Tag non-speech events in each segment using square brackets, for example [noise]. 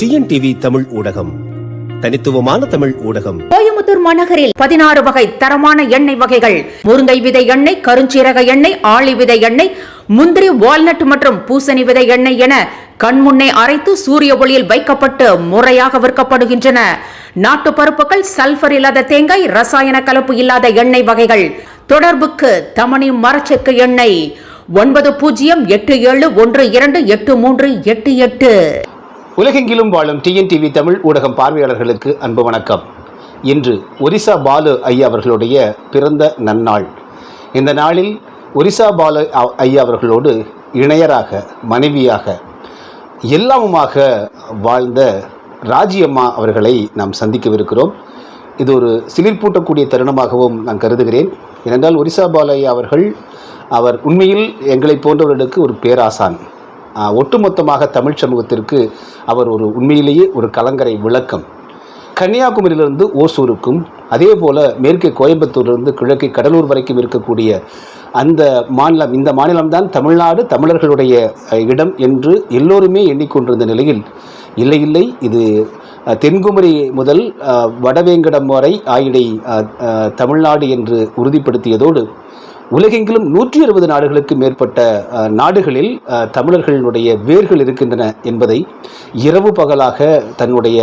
TNTV Tamil ஊடகம். தனித்துவமான தமிழ் ஊடகம். கோயமுத்தூர் மாநகரில் பதினாறு வகை தரமான எண்ணெய் வகைகள். முருங்கை விதை எண்ணெய் கருஞ்சீரக எண்ணெய் ஆளி விதை எண்ணெய் முந்திரி வால்நட் மற்றும் பூசணி விதை எண்ணெய் என கண்முன்னே அரைத்து சூரிய ஒளியில் வைக்கப்பட்டு முறையாக விற்கப்படுகின்றன. நாட்டு பருப்புகள் சல்பர் இல்லாத தேங்காய் ரசாயன கலப்பு இல்லாத எண்ணெய் வகைகள். தொடர்புக்கு தமணி மரச்செக்கு எண்ணெய். ஒன்பது பூஜ்ஜியம் எட்டு ஏழு ஒன்று இரண்டு எட்டு மூன்று எட்டு எட்டு. உலகெங்கிலும் வாழும் டிஎன்டிவி தமிழ் ஊடகம் பார்வையாளர்களுக்கு அன்பு வணக்கம். இன்று ஒரிசா பாலு ஐயா அவர்களுடைய பிறந்த நன்னாள். இந்த நாளில் ஒரிசா பாலு ஐயா அவர்களோடு இணையராக மனைவியாக எல்லாமுமாக வாழ்ந்த ராஜியம்மா அவர்களை நாம் சந்திக்கவிருக்கிறோம். இது ஒரு சிலிர்ப்பூட்டக்கூடிய தருணமாகவும் நான் கருதுகிறேன். ஏனென்றால் ஒரிசா பாலு அவர்கள் அவர் உண்மையில் எங்களை போன்றவர்களுக்கு ஒரு பேராசான். ஒட்டுமொத்தமாக தமிழ் சமூகத்திற்கு அவர் ஒரு உண்மையிலேயே ஒரு கலங்கரை விளக்கம். கன்னியாகுமரியிலிருந்து ஓசூருக்கும் அதே போல் மேற்கே கோயம்புத்தூர்லேருந்து கிழக்கே கடலூர் வரைக்கும் இருக்கக்கூடிய அந்த மாநிலம் இந்த மாநிலம்தான் தமிழ்நாடு தமிழர்களுடைய இடம் என்று எல்லோருமே எண்ணிக்கொண்டிருந்த நிலையில் இல்லை இல்லை இது தென்குமரி முதல் வடவேங்கடம் வரை ஆயிடை தமிழ்நாடு என்று உறுதிப்படுத்தியதோடு உலகெங்கிலும் நூற்றி அறுபது நாடுகளுக்கு மேற்பட்ட நாடுகளில் தமிழர்களுடைய வேர்கள் இருக்கின்றன என்பதை இரவு பகலாக தன்னுடைய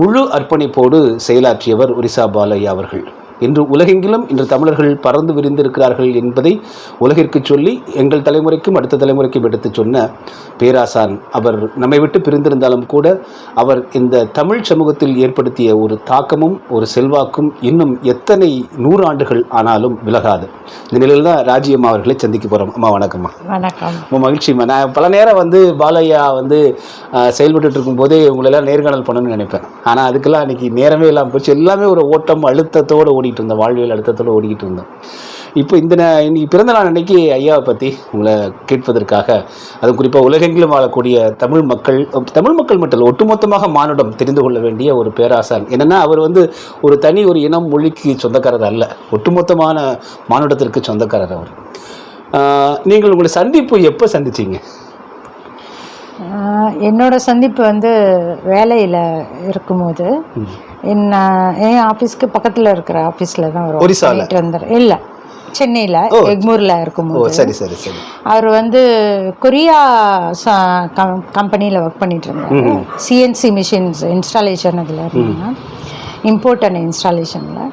முழு அர்ப்பணிப்போடு செயலாற்றியவர் ஒரிசா பாலையா அவர்கள். இன்று உலகெங்கிலும் இன்று தமிழர்கள் பறந்து விரிந்திருக்கிறார்கள் என்பதை உலகிற்கு சொல்லி எங்கள் தலைமுறைக்கும் அடுத்த தலைமுறைக்கும் எடுத்துச் சொன்ன பேராசான். அவர் நம்மை விட்டு பிரிந்திருந்தாலும் கூட அவர் இந்த தமிழ் சமூகத்தில் ஏற்படுத்திய ஒரு தாக்கமும் ஒரு செல்வாக்கும் இன்னும் எத்தனை நூறு ஆண்டுகள் ஆனாலும் விலகாது. இந்த நிலையில் தான் ராஜியம்மா அவர்களை சந்திக்க போகிறோம் அம்மா வணக்கம்மா வணக்கம். ரொம்ப மகிழ்ச்சிம்மா நான் பல நேரம் வந்து பாலையா வந்து அஹ், செயல்பட்டுட்டு இருக்கும்போதே உங்களெல்லாம் நேர்காணல் பண்ணணும்னு நினைப்பேன். ஆனால் அதுக்கெல்லாம் அன்றைக்கி நேரமே இல்லாமல் போச்சு. எல்லாமே ஒரு ஓட்டம் அழுத்தத்தோடு ஓடிட்டு இருந்தோம் வாழ்வியல் அழுத்தத்தோடு ஓடிக்கிட்டு இருந்தோம் இப்போ இந்த இன்னைக்கு பிறந்த நாள் அன்னைக்கு ஐயாவை பற்றி உங்களை கேட்பதற்காக அதுவும் குறிப்பாக உலகெங்கிலும் வாழக்கூடிய தமிழ் மக்கள் தமிழ் மக்கள் மட்டும் ஒட்டுமொத்தமாக மானுடம் தெரிந்து கொள்ள வேண்டிய ஒரு பேராசான். என்னென்னா அவர் வந்து ஒரு தனி ஒரு இனம் மொழிக்கு சொந்தக்காரர் அல்ல. ஒட்டுமொத்தமான மானுடத்திற்கு சொந்தக்காரர் அவர். நீங்கள் உங்களை சந்திப்பு எப்போ சந்திச்சீங்க? என்னோட சந்திப்பு வந்து வேலையில் இருக்கும்போது. என்ன என் ஆஃபீஸ்க்கு பக்கத்தில் இருக்கிற ஆஃபீஸில் தான் ஒரிசால? பண்ணிட்டு இருந்தார் இல்லை சென்னையில் எக்மூரில் இருக்கும்போது. சரி சரி சரி. அவர் வந்து கொரியா கம்பெனியில் ஒர்க் பண்ணிட்டு இருந்தார். சிஎன்சி மிஷின்ஸ் இன்ஸ்டாலேஷன் அதில் இருந்தாங்க. இம்போர்ட் அண்ட் இன்ஸ்டாலேஷனில்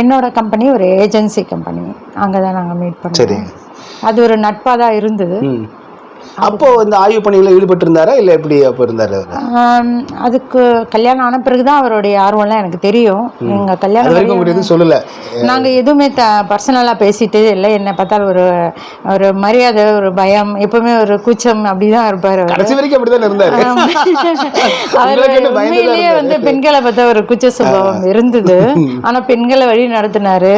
என்னோட கம்பெனி ஒரு ஏஜென்சி கம்பெனி அங்கே தான் நாங்கள் மீட் சரி. பண்ணோம் அது ஒரு நட்பாக தான் இருந்தது. அப்போ இந்த ஆய்வு பணிகளில் ஈடுபட்டு இருந்தாரா இல்லை எப்படி அப்போ இருந்தார் அதுக்கு கல்யாணம் ஆன பிறகு தான் அவருடைய ஆர்வம்லாம் எனக்கு தெரியும். எங்கள் கல்யாணம் எதுவும் சொல்லலை? நாங்கள் எதுவுமே த பர்சனலாக பேசிட்டே இல்லை. என்னை பார்த்தால் ஒரு ஒரு மரியாதை ஒரு பயம் எப்பவுமே ஒரு கூச்சம் அப்படி தான் இருப்பார் கடைசி வரைக்கும் அப்படி தான் இருந்தார் [laughs] அவர் உண்மையிலேயே வந்து பெண்களை பார்த்தா ஒரு கூச்ச சுபாவம் இருந்தது. ஆனா பெண்களை வழி நடத்தினாரு.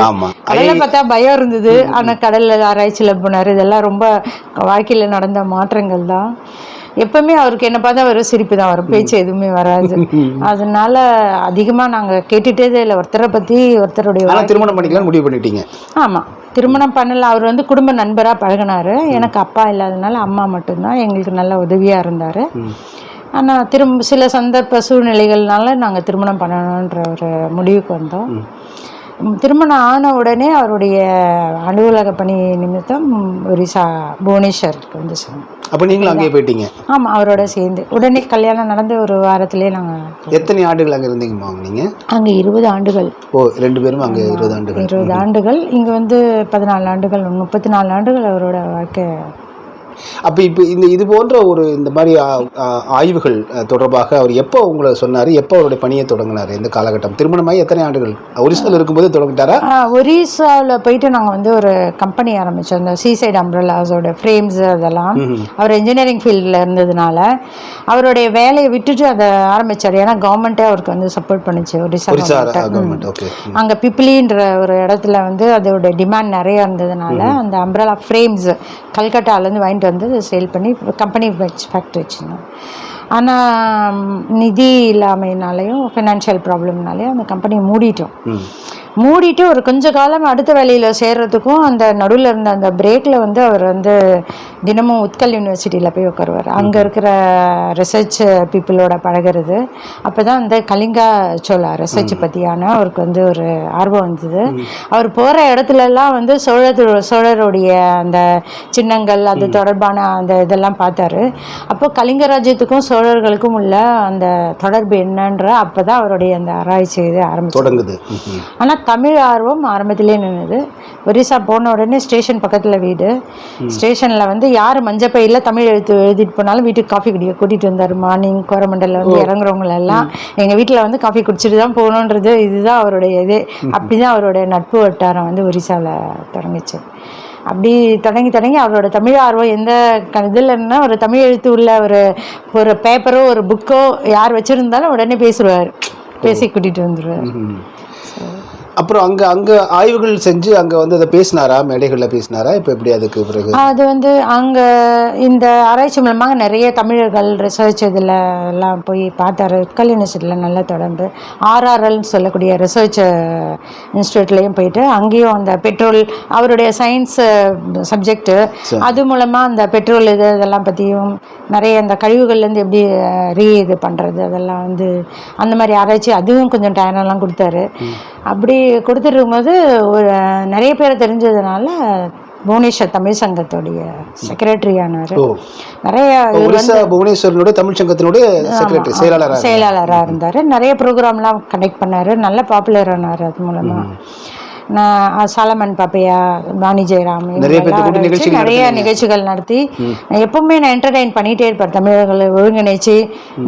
கடலை பார்த்தா பயம் இருந்தது. ஆனா கடல்ல ஆராய்ச்சியில போனாரு. இதெல்லாம் ரொம்ப வாழ்க்கையில நடந்த மாற்றங்கள் தான். எப்பவுமே அவருக்கு என்ன பார்த்தா ஒரு சிரிப்பு தான் வரும். பேச்சு எதுவுமே வராது. [laughs] அதனால அதிகமா நாங்க கேட்டுட்டே இல்லை. ஒருத்தரை பத்தி ஒருத்தருடைய ஆனால் திருமணம் பண்ணிக்கலாம்னு முடிவு பண்ணிட்டீங்க. ஆமா. திருமணம் பண்ணல. அவர் வந்து குடும்ப நண்பரா பழகினாரு. எனக்கு அப்பா இல்லாதனால அம்மா மட்டும்தான் எங்களுக்கு நல்ல உதவியா இருந்தாரு. ஆனா திரும்ப சில சந்தர்ப்ப சூழ்நிலைகள்னால நாங்க திருமணம் பண்ணணுன்ற ஒரு முடிவுக்கு வந்தோம். திருமணம் ஆன உடனே அவருடைய அலுவலக பணி நிமித்தம் ஒரிசா புவனேஸ்வருக்கு வந்து சொன்னோம். அப்போ நீங்களும் அங்கேயே போயிட்டீங்க? ஆமா அவரோட சேர்ந்து. உடனே கல்யாணம் நடந்த ஒரு வாரத்திலே நாங்க எத்தனை ஆண்டுகள் அங்கே இருந்தீங்கம்மா நீங்கள் அங்க இருபது ஆண்டுகள். ஓ ரெண்டு பேரும் அங்கே இருபது ஆண்டுகள். இருபது ஆண்டுகள். இங்க வந்து பதினாலு ஆண்டுகள் முப்பத்தி நாலு ஆண்டுகள் அவரோட வாழ்க்கை அப்போ இப்போ இந்த இது போன்ற ஒரு இந்த மாதிரி ஆய்வுகள் தொடர்பாக அவர் எப்போ உங்களை சொன்னார்? எப்போ அவருடைய பணியை தொடங்கினார்? எந்த காலகட்டம் திருமணமாகி எத்தனை ஆண்டுகள்? ஒரிசால இருக்கும்போது தொடங்கிட்டாரா? ஒரிசாவில் போயிட்டு நாங்கள் வந்து ஒரு கம்பெனி ஆரம்பித்தோம் இந்த சீசைட் அம்ப்ரலாஸோட ஃப்ரேம்ஸ் அதெல்லாம். அவர் இன்ஜினியரிங் ஃபீல்டில் இருந்ததுனால அவருடைய வேலையை விட்டுட்டு அதை ஆரம்பிச்சார். ஏன்னா கவர்மெண்ட்டே அவருக்கு வந்து சப்போர்ட் பண்ணுச்சு. ஒரிசா அங்கே பிப்ளின்ற ஒரு இடத்துல வந்து அதோட டிமாண்ட் நிறைய இருந்ததுனால அந்த அம்ப்ரலா ஃப்ரேம்ஸ் கல்கட்டாலேருந்து வாங்கிட்டு வந்து சேல் பண்ணி கம்பெனி வச்சு ஃபேக்ட்ரி வச்சுருந்தோம் ஆனால் நிதி இல்லாமையினாலையும் ஃபினான்ஷியல் ப்ராப்ளம்னாலையும் அந்த கம்பெனியை மூடிட்டோம். மூடிட்டு ஒரு கொஞ்ச காலம் அடுத்த வேலையில் சேர்றதுக்கும் அந்த நடுவில் இருந்த அந்த பிரேக்கில் வந்து அவர் வந்து தினமும் உத்கல் யூனிவர்சிட்டியில் போய் உட்காருவார் அங்கே இருக்கிற ரிசர்ச் பீப்புளோட பழகிறது. அப்போ தான் இந்த கலிங்கா சோழா ரிசர்ச் பற்றியான அவருக்கு வந்து ஒரு ஆர்வம் வந்தது. அவர் போகிற இடத்துலலாம் வந்து சோழர் சோழருடைய அந்த சின்னங்கள் அது தொடர்பான அந்த இதெல்லாம் பார்த்தாரு. அப்போ கலிங்க ராஜ்யத்துக்கும் சோழர்களுக்கும் உள்ள அந்த தொடர்பு என்னன்ற அப்போ தான் அவருடைய அந்த ஆராய்ச்சி இது ஆரம்பிச்சு தொடங்குது. ஆனால் தமிழ் ஆர்வம் ஆரம்பத்திலே நின்றுது ஒரிசா போன உடனே ஸ்டேஷன் பக்கத்தில் வீடு. ஸ்டேஷனில் வந்து யார் மஞ்சப்பையில் தமிழ் எழுத்து எழுதிட்டு போனாலும் வீட்டுக்கு காஃபி குடிக்க கூட்டிகிட்டு வந்தார். மார்னிங் கோரமண்டலில் வந்து இறங்குறவங்கள எல்லாம். எங்கள் வீட்டில் வந்து காஃபி குடிச்சிட்டு தான் போகணுன்றது இதுதான் அவருடைய இது. அப்படி தான் அவருடைய நட்பு வட்டாரம் வந்து ஒரிசாவில் தொடங்குச்சு. அப்படி தொடங்கி தொடங்கி அவரோட தமிழ் ஆர்வம் எந்த க இதுலன்னா ஒரு தமிழ் எழுத்து உள்ள ஒரு ஒரு பேப்பரோ ஒரு புக்கோ யார் வச்சுருந்தாலும் உடனே பேசுவார். பேசி கூட்டிகிட்டு வந்துடுவார். அப்புறம் அங்க அங்க ஆய்வுகள் செஞ்சு அங்க வந்து அதை பேசினாரா? மேடைகளில் பேசினாரா? இப்போ எப்படி அதுக்கு பிறகு? அது வந்து அங்கே இந்த ஆராய்ச்சி மூலமாக நிறைய தமிழர்கள் ரிசர்ச் இதில் எல்லாம் போய் பார்த்தாரு. உட்கல் யூனிவர்சிட்டியில் நல்ல தொடர்பு. ஆர்ஆர்எல்னு சொல்லக்கூடிய ரிசர்ச் இன்ஸ்டியூட்லேயும் போயிட்டு அங்கேயும் அந்த பெட்ரோல் அவருடைய சயின்ஸ் சப்ஜெக்ட்டு அது மூலமாக அந்த பெட்ரோல் இது இதெல்லாம் பற்றியும் நிறைய அந்த கழிவுகள்லேருந்து எப்படி ரீ இது பண்ணுறது அதெல்லாம் வந்து அந்த மாதிரி ஆராய்ச்சி அதுவும் கொஞ்சம் டயரெல்லாம் கொடுத்தாரு. அப்படி கொடுத்துருக்கும்போது ஒரு நிறைய பேர் தெரிஞ்சதுனால புவனேஸ்வர் தமிழ் சங்கத்துடைய செக்ரட்டரி ஆனார் நிறைய புவனேஸ்வரனுடைய தமிழ் சங்கத்தினுடைய செக்ரட்டரி செயலாளராக செயலாளராக இருந்தார். நிறைய ப்ரோக்ராம்லாம் கண்டக்ட் பண்ணார். நல்ல பாப்புலர் ஆனார் அது மூலமாக சாலமன் பாப்பையா வாணி ஜெயராம் வச்சு நிகழ்ச்சிகள் நிறைய நிகழ்ச்சிகள் நடத்தி எப்பவுமே நான் என்டர்டெயின் பண்ணிகிட்டே இருப்பார் தமிழர்களை ஒருங்கிணைச்சு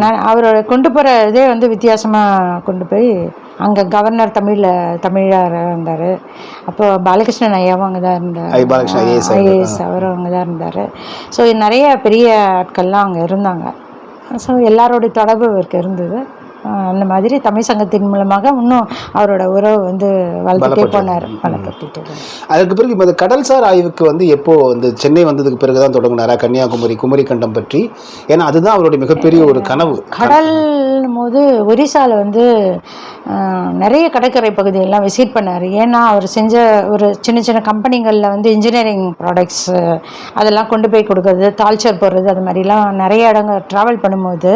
நான் அவரோட கொண்டு போகிற இதே வந்து வித்தியாசமாக கொண்டு போய் அங்கே கவர்னர் தமிழில் தமிழாக இருந்தார். அப்போ பாலகிருஷ்ணன் ஐயாவும் அங்கே தான் இருந்தார். ஐஏஎஸ் அவரும் அங்கே தான் இருந்தார். ஸோ நிறைய பெரிய ஆட்கள்லாம் அங்கே இருந்தாங்க. ஸோ எல்லாரோடைய தொடர்பு அவருக்கு இருந்தது. அந்த மாதிரி தமிழ் சங்கத்தின் மூலமாக இன்னும் அவரோட உறவு வந்து வளர்த்துட்டே போனார். வளர்த்துட்டு அதுக்கு பிறகு இப்போ இந்த கடல்சார் ஆய்வுக்கு வந்து எப்போ வந்து சென்னை வந்ததுக்கு பிறகு தான் தொடங்கினாரா? கன்னியாகுமரி குமரி கண்டம் பற்றி. ஏன்னா அதுதான் அவருடைய மிகப்பெரிய ஒரு கனவு. கடல் போது ஒரிசாவில் வந்து நிறைய கடற்கரை பகுதியெல்லாம் விசிட் பண்ணார். ஏன்னா அவர் செஞ்ச ஒரு சின்ன சின்ன கம்பெனிகளில் வந்து இன்ஜினியரிங் ப்ராடக்ட்ஸ் அதெல்லாம் கொண்டு போய் கொடுக்கறது தால்ச்சர் போடுறது அது மாதிரிலாம் நிறைய இடங்கள் ட்ராவல் பண்ணும்போது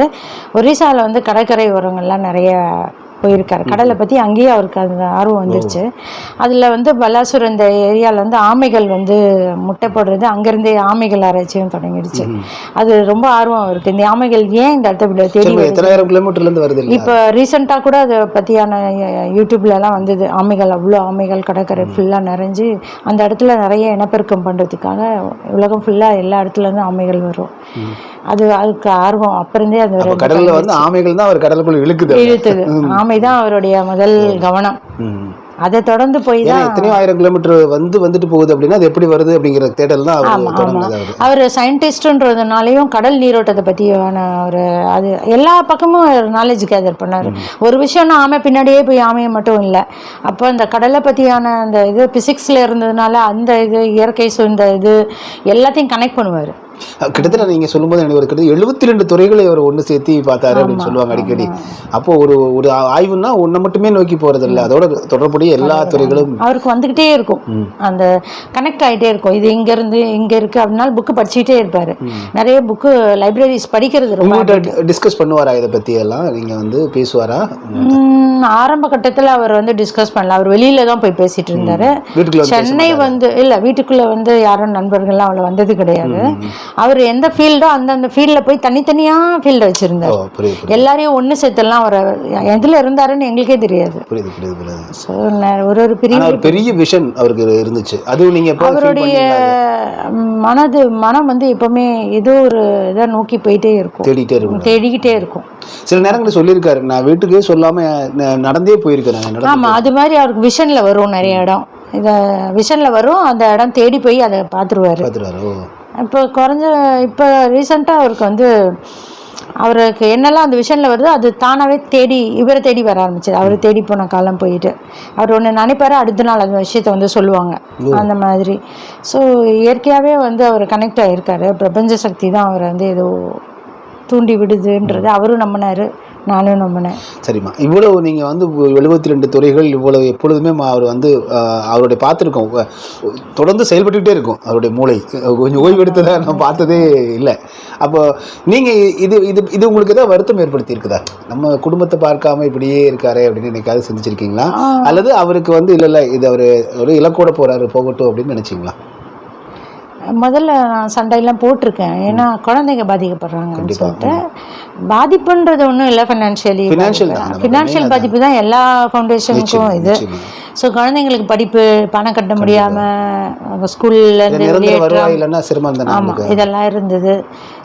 ஒரிசாவில் வந்து கடற்கரை ஓரங்கள்லாம் நிறைய போயிருக்காரு. கடலை பற்றி அங்கேயே அவருக்கு அந்த ஆர்வம் வந்துருச்சு. அதில் வந்து பல்லாசூர் இந்த ஏரியாவில் வந்து ஆமைகள் வந்து முட்டை போடுறது அங்கேருந்தே ஆமைகள் ஆராய்ச்சியும் தொடங்கிடுச்சு. அது ரொம்ப ஆர்வம் அவருக்கு. இந்த ஆமைகள் ஏன் இந்த இடத்த இப்படி தேடி? எத்தனாயிரம் கிலோமீட்டர்ல இருந்து வருது இப்போ ரீசெண்டாக கூட அதை பற்றியான யூடியூப்லலாம் வந்தது. ஆமைகள் அவ்வளோ ஆமைகள் கடற்கரை ஃபுல்லாக நிறைஞ்சு அந்த இடத்துல நிறைய இனப்பெருக்கம் பண்ணுறதுக்காக உலகம் ஃபுல்லாக எல்லா இடத்துல இருந்து ஆமைகள் வரும். அது அதுக்கு ஆர்வம். அப்புறந்தே அது கடல்ல வந்து ஆமைகள் தான் அவர் கடலுக்குள்ள இழுக்குது. இழுத்தது. ஆமை தான் அவருடைய முதல் கவனம். அதை தொடர்ந்து போய் தான் எத்தனையோ ஆயிரம் கிலோமீட்டர் வந்து வந்துட்டு போகுது அப்படின்னா அது எப்படி வருது அப்படிங்கிற தேடல் தான் அவரு அவர் சயின்டிஸ்ட்ன்றதுனாலையும் கடல் நீரோட்டத்தை பற்றியான ஒரு அது எல்லா பக்கமும் நாலேஜ் கேதர் பண்ணார். ஒரு விஷயம்னா ஆமை பின்னாடியே போய் ஆமையை மட்டும் இல்லை. அப்போ அந்த கடலை பற்றியான அந்த இது பிசிக்ஸில் இருந்ததுனால அந்த இது இயற்கை சூழ்ந்த இது எல்லாத்தையும் கனெக்ட் பண்ணுவார். கிட்டத்தட்ட நீங்க சொல்லும்போது எனக்கு ஒரு கிட்டத்தட்ட எழுபத்தி ரெண்டு துறைகளை அவர் ஒன்று சேர்த்து பார்த்தாரு அப்படின்னு சொல்லுவாங்க அடிக்கடி. அப்போ ஒரு ஒரு ஆய்வுன்னா ஒன்றை மட்டுமே நோக்கி போறது இல்லை அதோட தொடர்புடைய எல்லா துறைகளும் அவருக்கு வந்துக்கிட்டே இருக்கும். அந்த கனெக்ட் ஆகிட்டே இருக்கும். இது இங்கேருந்து இங்கே இருக்குது அப்படின்னாலும் புக்கு படிச்சுக்கிட்டே இருப்பார். நிறைய புக்கு லைப்ரரிஸ் படிக்கிறது ரொம்ப டிஸ்கஸ் பண்ணுவாரா இதை பத்தி எல்லாம்? நீங்க வந்து பேசுவாரா? ஆரம்ப கட்டத்தில் அவர் வந்து டிஸ்கஸ் பண்ணல. அவர் வெளியில தான் போய் பேசிட்டு இருந்தாரு. சென்னை வந்து இல்லை வீட்டுக்குள்ள வந்து யாரும் நண்பர்கள்லாம் அவ்வளோ வந்தது கிடையாது. அவர் எந்த ஃபீல்டோ அந்தந்த ஃபீல்டில் போய் தனித்தனியாக ஃபீல்டு வச்சுருந்தார். எல்லாரையும் ஒன்று சேர்த்தெல்லாம் அவர் எதில் இருந்தாருன்னு எங்களுக்கே தெரியாது. ஒரு ஒரு ஒரு பெரிய விஷன் அவருக்கு இருந்துச்சு. அதுவும் நீங்க எப்போ feel அவருடைய? மனது மனம் வந்து எப்பவுமே ஏதோ ஒரு இதை நோக்கி போயிட்டே இருக்கும். தேடிட்டே இருக்கும். தேடிக்கிட்டே இருக்கும். சில நேரங்களில் சொல்லியிருக்காரு. நான் வீட்டுக்கே சொல்லாம ந- நடந்தே நடந்து ஆமாம் அது மாதிரி அவருக்கு விஷனில் வரும் நிறைய இடம். இதை விஷனில் வரும் அந்த இடம் தேடி போய் அதை பார்த்துருவாரு. பார்த்துருவாரு இப்போ குறைஞ்ச இப்போ ரீசெண்டாக அவருக்கு வந்து அவருக்கு என்னெல்லாம் அந்த விஷனில் வருதோ அது தானாகவே தேடி இவரை தேடி வர ஆரம்பிச்சது. அவர் தேடி போன காலம் போயிட்டு. அவர் ஒன்று நினைப்பாரு அடுத்த நாள் அந்த விஷயத்தை வந்து சொல்லுவாங்க. அந்த மாதிரி. ஸோ இயற்கையாகவே வந்து அவர் கனெக்ட் ஆகியிருக்காரு பிரபஞ்ச சக்தி தான் அவரை வந்து ஏதோ தூண்டி விடுதுன்றது. அவரும் நம்பினார். நானும் நம்பினேன். சரிம்மா. இவ்வளவு நீங்கள் வந்து எழுபத்தி ரெண்டு துறைகள் இவ்வளவு எப்பொழுதுமே அவர் வந்து அவருடைய பார்த்துருக்கோம். தொடர்ந்து செயல்பட்டுக்கிட்டே இருக்கும். அவருடைய மூளை. கொஞ்சம் ஓய்வு எடுத்ததை நான் பார்த்ததே இல்லை. அப்போ நீங்கள் இது இது இது உங்களுக்கு ஏதாவது வருத்தம் ஏற்படுத்தி இருக்குதா நம்ம குடும்பத்தை பார்க்காம இப்படியே இருக்காரே அப்படின்னு என்னைக்காவது சிந்திச்சிருக்கீங்களா? அல்லது அவருக்கு வந்து இல்லை இல்லை இது அவர் ஒரு இலக்கோட போறாரு போகட்டும் அப்படின்னு நினைச்சீங்களா? முதல்ல நான் சண்டையெல்லாம் போட்டிருக்கேன். ஏன்னா குழந்தைங்க பாதிக்கப்படுறாங்கன்னு. சொல்லிட்டு பாதிப்புன்றது ஒன்றும் இல்லை ஃபினான்ஷியலி ஃபினான்ஷியல் பாதிப்பு தான். எல்லா ஃபவுண்டேஷனுக்கும் இது. ஸோ குழந்தைங்களுக்கு படிப்பு பணம் கட்ட முடியாமல் ஸ்கூல்ல இருந்து நிரந்தர வெளியேற்றம். ஆமாம் இதெல்லாம் இருந்தது.